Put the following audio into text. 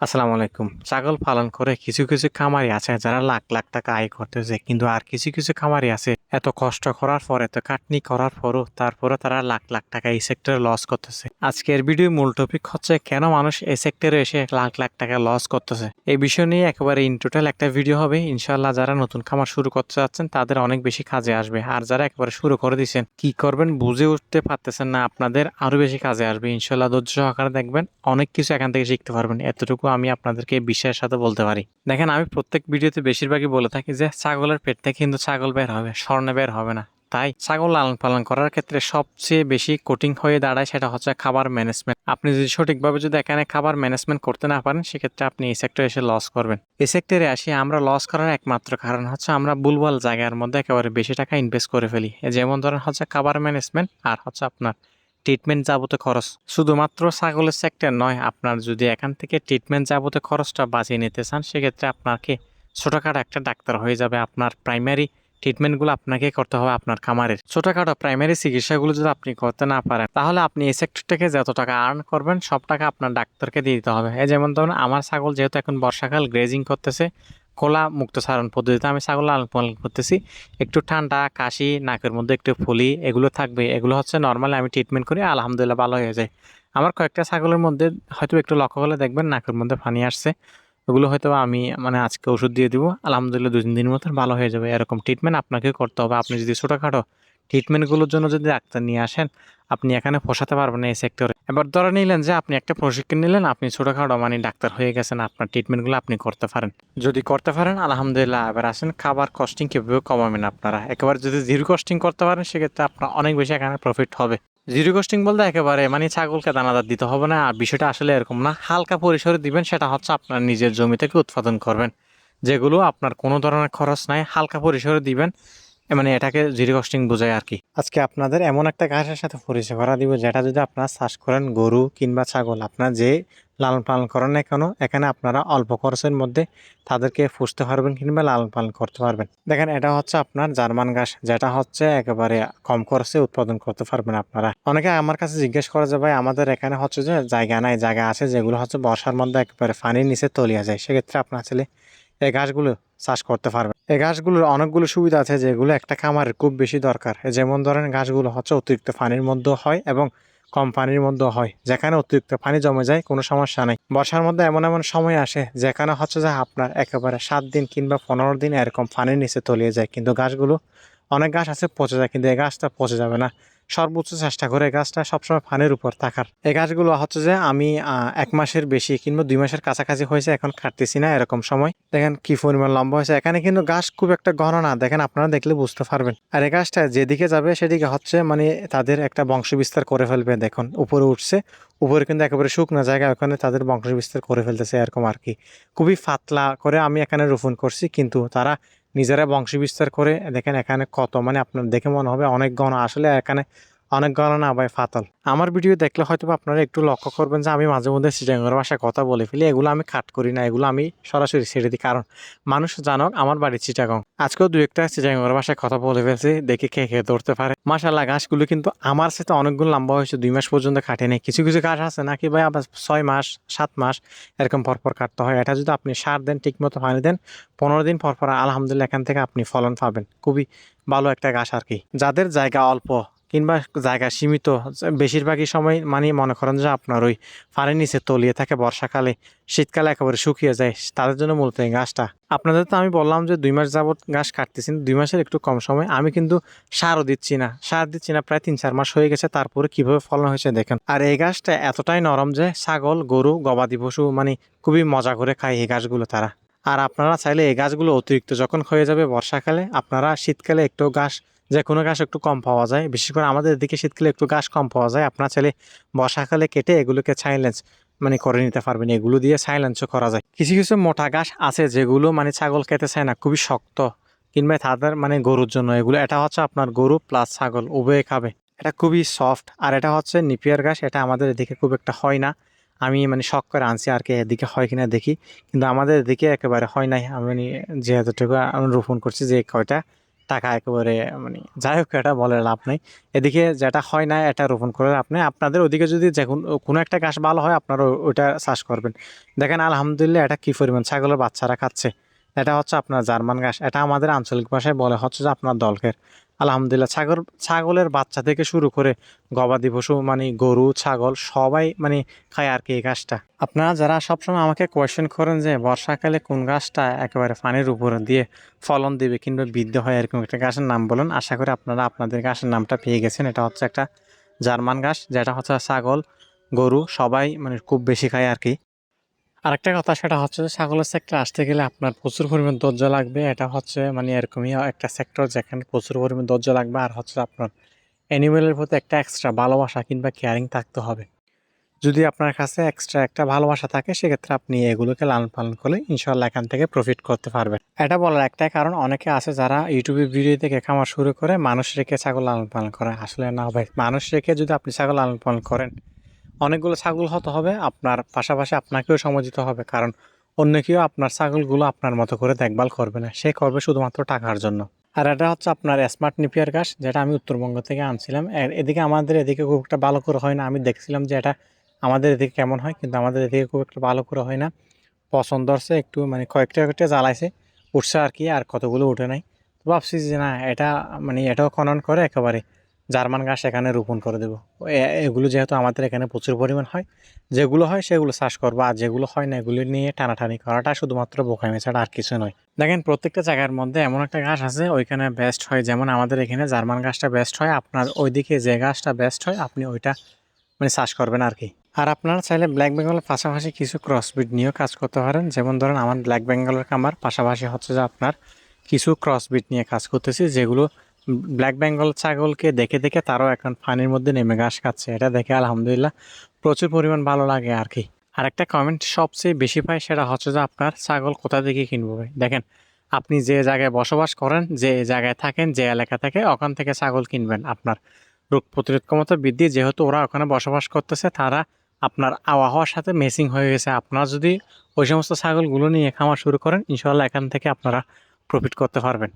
আসসালামু আলাইকুম। ছাগল পালন করে কিছু কিছু খামারি আছে যারা লাখ লাখ টাকা আয় করতেছে, কিন্তু আর কিছু কিছু খামারি আছে এত কষ্ট করার পর, এত কাটনি করার পরও তারপরে তারা লাখ লাখ টাকা এই সেক্টরে লস করতেছে। আজকের ভিডিও মূল টপিক হচ্ছে কেন মানুষ এই সেক্টরে এসে লাখ লাখ টাকা লস করতেছে। এই বিষয় নিয়ে একেবারে ইন টোটাল একটা ভিডিও হবে। ইনশাল্লাহ যারা নতুন খামার শুরু করতে চাচ্ছেন, তাদের অনেক বেশি কাজে আসবে। আর যারা একেবারে শুরু করে দিচ্ছেন, কি করবেন বুঝে উঠতে পারতেছেন না, আপনাদের আরও বেশি কাজে আসবে। ইনশাল্লাহ ধৈর্য সহকারে দেখবেন, অনেক কিছু এখান থেকে শিখতে পারবেন। এতটুকু আমি আপনাদেরকে বিশ্বাসের সাথে বলতে পারি। দেখেন, আমি প্রত্যেক ভিডিওতে বেশিরভাগই বলে থাকি যে, ছাগলের পেট থেকে কিন্তু ছাগল বের হবে, স্বর্ণে বের হবে না। তাই ছাগল লালন পালন করার ক্ষেত্রে সবচেয়ে বেশি কোটিং হয়ে দাঁড়ায় সেটা হচ্ছে খাবার ম্যানেজমেন্ট। আপনি যদি সঠিকভাবে যদি এখানে খাবার ম্যানেজমেন্ট করতে না পারেন, সেক্ষেত্রে আপনি এই সেক্টরে এসে লস করবেন। এই সেক্টরে আসি, আমরা লস করার একমাত্র কারণ হচ্ছে আমরা বুলবাল জায়গার মধ্যে একেবারে বেশি টাকা ইনভেস্ট করে ফেলি। যেমন ধরেন হচ্ছে খাবার ম্যানেজমেন্ট আর হচ্ছে আপনার ট্রিটমেন্ট যাবতীয় খরচ। শুধুমাত্র ছাগলের সেক্টর নয়, আপনার যদি এখান থেকে ট্রিটমেন্ট যাবতীয় খরচটা বাঁচিয়ে নিতে চান, সেক্ষেত্রে আপনাকে ছোটোখাটো একটা ডাক্তার হয়ে যাবে। আপনার প্রাইমারি ট্রিটমেন্টগুলো আপনাকে করতে হবে আপনার খামারের। ছোটোখাটো প্রাইমারি চিকিৎসাগুলো যদি আপনি করতে না পারেন, তাহলে আপনি এই সেক্টর থেকে যত টাকা আর্ন করবেন, সব টাকা আপনার ডাক্তারকে দিয়ে দিতে হবে। এই যেমন ধরুন, আমার ছাগল যেহেতু এখন বর্ষাকাল গ্রেজিং করতেছে খোলা মুক্ত সারণ পদ্ধতিতে আমি ছাগল লালন পালন করতেছি। একটু ঠান্ডা, কাশি, নাকের মধ্যে একটু ফুলি, এগুলো থাকবে। এগুলো হচ্ছে নর্মালি আমি ট্রিটমেন্ট করি, আলহামদুলিল্লাহ ভালো হয়ে যায়। আমার কয়েকটা ছাগলের মধ্যে হয়তো একটু লক্ষ্য করলে দেখবেন, নাকের মধ্যে পানি আসছে। ওগুলো হয়তো আমি মানে আজকে ওষুধ দিয়ে দিব, আলহামদুলিল্লাহ দুই তিন দিনের মধ্যে ভালো হয়ে যাবে, এরকম ট্রিটমেন্ট আপনাকে করতে হবে। আপনি যদি ছোটোখাটো ট্রিটমেন্টগুলোর জন্য যদি ডাক্তার নিয়ে আসেন, আপনি এখানে পোষাতে পারবেন এই সেক্টরে এবার ধরে নিলেন যে আপনি একটা প্রশিক্ষণ নিলেন, আপনি ছোটোখাটো মানে ডাক্তার হয়ে গেছেন, আপনার ট্রিটমেন্টগুলো আপনি করতে পারেন। যদি করতে পারেন, আলহামদুলিল্লাহ, এবার আসেন, খাবার কস্টিং কীভাবে কমাবেন আপনারা? একেবারে যদি জিরো কস্টিং করতে পারেন, সেক্ষেত্রে আপনার অনেক বেশি এখানে প্রফিট হবে। জিরো কস্টিং বলতে একেবারে মানে ছাগলকে দানাদার দিতে হবে না, আর বিষয়টা আসলে এরকম না। হালকা পরিসরে দিবেন, সেটা হচ্ছে আপনার নিজের জমি থেকে উৎপাদন করবেন। যেগুলো আপনার কোনো ধরনের খরচ নাই, হালকা পরিসরে দিবেন। মানে এটাকে জিরো কস্টিং বোঝায় আর কি। আজকে আপনাদের এমন একটা ঘাসের সাথে পরিচয় করা দিব, যেটা যদি আপনারা চাষ করেন গরু কিংবা ছাগল, আপনার যে লালন পালন করেন না কেন, এখানে আপনারা অল্প খরচের মধ্যে তাদেরকে পুষতে পারবেন কিংবা লালন পালন করতে পারবেন। দেখেন, এটা হচ্ছে আপনার জার্মান ঘাস, যেটা হচ্ছে একেবারে কম খরচে উৎপাদন করতে পারবেন আপনারা। অনেকে আমার কাছে জিজ্ঞেস করে যে, ভাই, আমাদের এখানে হচ্ছে যে জায়গা নাই, জায়গা আছে যেগুলো হচ্ছে বর্ষার মধ্যে একেবারে পানির নিচে তলিয়া যায়। সেক্ষেত্রে আপনার ছেলে, এই ঘাসগুলো চাষ করতে পারবেন। এই ঘাসগুলোর অনেকগুলো সুবিধা আছে যেগুলো একটা খামারের খুব বেশি দরকার। যেমন ধরেন ঘাসগুলো হচ্ছে অতিরিক্ত পানির মধ্যেও হয় এবং কম পানির মধ্যেও হয়, যেখানে অতিরিক্ত পানি জমে যায়, কোনো সমস্যা নেই। বর্ষার মধ্যে এমন এমন সময় আসে যেখানে হচ্ছে যে আপনার একেবারে সাত দিন কিংবা পনেরো দিন এরকম পানির নিচে তলিয়ে যায়। কিন্তু গাছগুলো অনেক গাছ আছে পচে যায়, কিন্তু এই গাছটা পচে যাবে না। সর্বোচ্চ চেষ্টা করে গাছটা সবসময় পানির উপর থাকার। এই গাছগুলো হচ্ছে যে আমি এক মাসের বেশি কিংবা দুই মাসের কাছাকাছি হয়েছে, এখন কাটতেছি না এরকম সময়। দেখেন কি পরিমাণ লম্বা হয়েছে। এখানে কিন্তু গাছ খুব একটা ঘন না, দেখেন আপনারা দেখলে বুঝতে পারবেন। আর এই গাছটা যেদিকে যাবে সেদিকে হচ্ছে মানে তাদের একটা বংশ বিস্তার করে ফেলবে, দেখুন, উপরে উঠছে। উপরে কিন্তু একেবারে শুকনো জায়গা, ওখানে তাদের বংশ বিস্তার করে ফেলতেছে এরকম আর কি। খুবই ফাতলা করে আমি এখানে রোপণ করছি, কিন্তু তারা নিজেরা বংশ বিস্তার করে দেখেন এখানে কত মানে আপনার দেখে মনে হবে অনেক গণ আসলে এখানে অনেক ঘন না ভাই, ফাতল। আমার ভিডিও দেখলে হয়তো আপনারা একটু লক্ষ্য করবেন যে আমি মাঝে মধ্যে সিটাঙ্গের ভাষায় কথা বলে ফেলি, এগুলো আমি কাট করি না, এগুলো আমি সরাসরি ছেড়ে দিই। কারণ মানুষ জানক আমার বাড়ি চিটাগং আজকেও দু একটা চিটাঙ্গের ভাষায় কথা বলে ফেলছি, দেখে খেয়ে খেয়ে ধরতে পারে। মাসাল্লাহ গাছগুলো কিন্তু আমার সাথে অনেকগুলো লম্বা হয়েছে, দুই মাস পর্যন্ত কাটে নেই। কিছু কিছু গাছ আছে নাকি ভাই? আবার ছয় মাস, সাত মাস এরকম পরপর কাটতে হয়। এটা যদি আপনি সার দেন ঠিক মতো পানি দেন, পনেরো দিন পরপর পর আলহামদুলিল্লাহ এখান থেকে আপনি ফলন পাবেন। খুবই ভালো একটা গাছ আর কি। যাদের জায়গা অল্প কিংবা জায়গা সীমিত বেশিরভাগই সময় মানে মনে করেন যে আপনার ওই পানির নিচে তলিয়ে থাকে বর্ষাকালে, শীতকালে একেবারে শুকিয়ে যায়, তাদের জন্য মূলত এই গাছটা। আপনাদের তো আমি বললাম যে দুই মাস যাবত গাছ কাটতেছি, দুই মাসের একটু কম সময়, আমি কিন্তু সারও দিচ্ছি না, সার দিচ্ছি না, প্রায় তিন চার মাস হয়ে গেছে, তারপরে কীভাবে ফলন হয়েছে দেখেন। আর এই গাছটা এতটাই নরম যে ছাগল, গরু, গবাদি পশু মানে খুবই মজা করে খায় এই গাছগুলো তারা। আর আপনারা চাইলে এই গাছগুলো অতিরিক্ত যখন হয়ে যাবে বর্ষাকালে, আপনারা শীতকালে একটু গাছ যে কোনো গাছ একটু কম পাওয়া যায়। বিশেষ করে আমাদের দিকে শীতকালে একটু গাছ কম পাওয়া যায়। আপনার ছেলে বর্ষাকালে কেটে এগুলোকে সাইলেন্স মানে করে নিতে পারবেন। এগুলো দিয়ে সাইলেন্সও করা যায়। কিছু কিছু মোটা গাছ আছে যেগুলো মানে ছাগল খেতে চায় না, খুবই শক্ত কিংবা তাদের মানে গরুর জন্য। এগুলো, এটা হচ্ছে আপনার গরু প্লাস ছাগল, উভয়ে খাবে। এটা খুবই সফট আর এটা হচ্ছে নিপিয়ার গাছ। এটা আমাদের এদিকে খুব একটা হয় না। আমি মানে শখ করে আনছি আর কি এদিকে হয় কিনা দেখি। কিন্তু আমাদের এদিকে একেবারে হয় নাই। আমি যে এতটুকু আমি রোপণ করছি যে কয়টা টাকা একেবারে মানে যাই হোক এটা বলে লাভ নেই। এদিকে যেটা হয় না, এটা রোপণ করে লাভ নেই। আপনাদের ওদিকে যদি যে কোনো- একটা গাছ ভালো হয় আপনারা ওইটা চাষ করবেন। দেখেন, আলহামদুলিল্লাহ এটা কী পরিমাণ? ছাগলের বাচ্চারা খাচ্ছে। এটা হচ্ছে আপনার জার্মান ঘাস। এটা আমাদের আঞ্চলিক ভাষায় বলে হচ্ছে যে আপনার দলকের আলহামদুলিল্লাহ, ছাগল, ছাগলের বাচ্চা থেকে শুরু করে গবাদি পশু মানে গরু, ছাগল, সবাই মানে খায় আর কি এই গাছটা আপনারা যারা সবসময় আমাকে কোয়েশ্চেন করেন যে, বর্ষাকালে কোন গাছটা একেবারে পানির উপর দিয়ে ফলন দেবে কিংবা বৃদ্ধ হয়? এরকম একটা গাছের নাম বলুন। আশা করি আপনারা আপনাদের গাছের নামটা পেয়ে গেছেন। এটা হচ্ছে একটা জার্মান গাছ যেটা হচ্ছে ছাগল, গরু, সবাই মানে খুব বেশি খায় আর কি। আরেকটা কথা সেটা হচ্ছে যে ছাগলের সেক্টর আসতে গেলে আপনার প্রচুর পরিমাণ ধৈর্য লাগবে। এটা হচ্ছে মানে এরকমই একটা সেক্টর যেখানে প্রচুর পরিমাণ ধৈর্য লাগবে আর হচ্ছে আপনার অ্যানিমেলের প্রতি একটা এক্সট্রা ভালোবাসা কিংবা কেয়ারিং থাকতে হবে। যদি আপনার কাছে এক্সট্রা একটা ভালোবাসা থাকে, সেক্ষেত্রে আপনি এগুলোকে লালন পালন করলে ইনশাল্লাহ এখান থেকে প্রফিট করতে পারবেন। এটা বলার একটাই কারণ, অনেকে আছে যারা ইউটিউবে ভিডিও থেকে খামার শুরু করে মানুষ রেখে ছাগল লালন পালন করে। আসলে না ভাই, মানুষ রেখে যদি আপনি ছাগল লালন পালন করেন অনেকগুলো ছাগল হতে হবে, আপনার পাশাপাশি আপনাকেও সময় দিতে হবে, কারণ অন্য কেউ আপনার ছাগলগুলো আপনার মতো করে দেখভাল করবে না, সে করবে শুধুমাত্র টাকার জন্য। আর এটা হচ্ছে আপনার স্মার্ট নিপিয়ার গাছ যেটা আমি উত্তরবঙ্গ থেকে আনছিলাম। এদিকে আমাদের এদিকে খুব একটা ভালো করে হয় না, আমি দেখছিলাম যে এটা আমাদের এদিকে কেমন হয়, কিন্তু আমাদের এদিকে খুব একটা ভালো করে হয় না। পছন্দ হচ্ছে একটু মানে কয়েকটা কয়েকটা জ্বালাইছে, উঠছে আর কি, আর কতগুলো উঠে নাই। তো ভাবছি যে না, এটা মানে এটাও খনন করে একেবারে। জার্মান গাছ এখানে রোপণ করে দেবো। এগুলো যেহেতু আমাদের এখানে প্রচুর পরিমাণ হয়, যেগুলো হয় সেগুলো চাষ করব, আর যেগুলো হয় না, এগুলো নিয়ে টানাটানি করাটা শুধুমাত্র বোকামি ছাড়া আর কিছু নয়। দেখেন, প্রত্যেকটা জায়গার মধ্যে এমন একটা গাছ আছে, ওইখানে বেস্ট হয়, যেমন আমাদের এখানে জার্মান গাছটা বেস্ট হয়, আপনার ওইদিকে যে গাছটা বেস্ট হয়, আপনি ওইটা মানে চাষ করবেন আর কি। আর আপনারা চাইলে ব্ল্যাক বেঙ্গলের পাশাপাশি কিছু ক্রসবিট নিয়েও কাজ করতে পারেন, যেমন ধরেন আমার ব্ল্যাক বেঙ্গলের কামার পাশাপাশি হচ্ছে যে আপনার কিছু ক্রসবিট নিয়ে কাজ করতেছি, যেগুলো ব্ল্যাক বেঙ্গল ছাগলকে দেখে দেখে তারও এখন পানির মধ্যে নেমে ঘাস খাচ্ছে। এটা দেখে আলহামদুলিল্লাহ প্রচুর পরিমাণ ভালো লাগে আর কি। আর একটা কমেন্ট সবচেয়ে বেশি পায় সেটা হচ্ছে যে আপনার ছাগল কোথা থেকে কিনবো ভাই? দেখেন, আপনি যে জায়গায় বসবাস করেন, যে জায়গায় থাকেন, যে এলাকা থেকে, ওখান থেকে ছাগল কিনবেন। আপনার রোগ প্রতিরোধ ক্ষমতা বৃদ্ধি, যেহেতু ওরা ওখানে বসবাস করতেছে, তারা আপনার আবহাওয়ার সাথে মেসিং হয়ে গেছে। আপনারা যদি ওই সমস্ত ছাগলগুলো নিয়ে খাওয়া শুরু করেন ইনশাল্লাহ এখান থেকে আপনারা প্রফিট করতে পারবেন।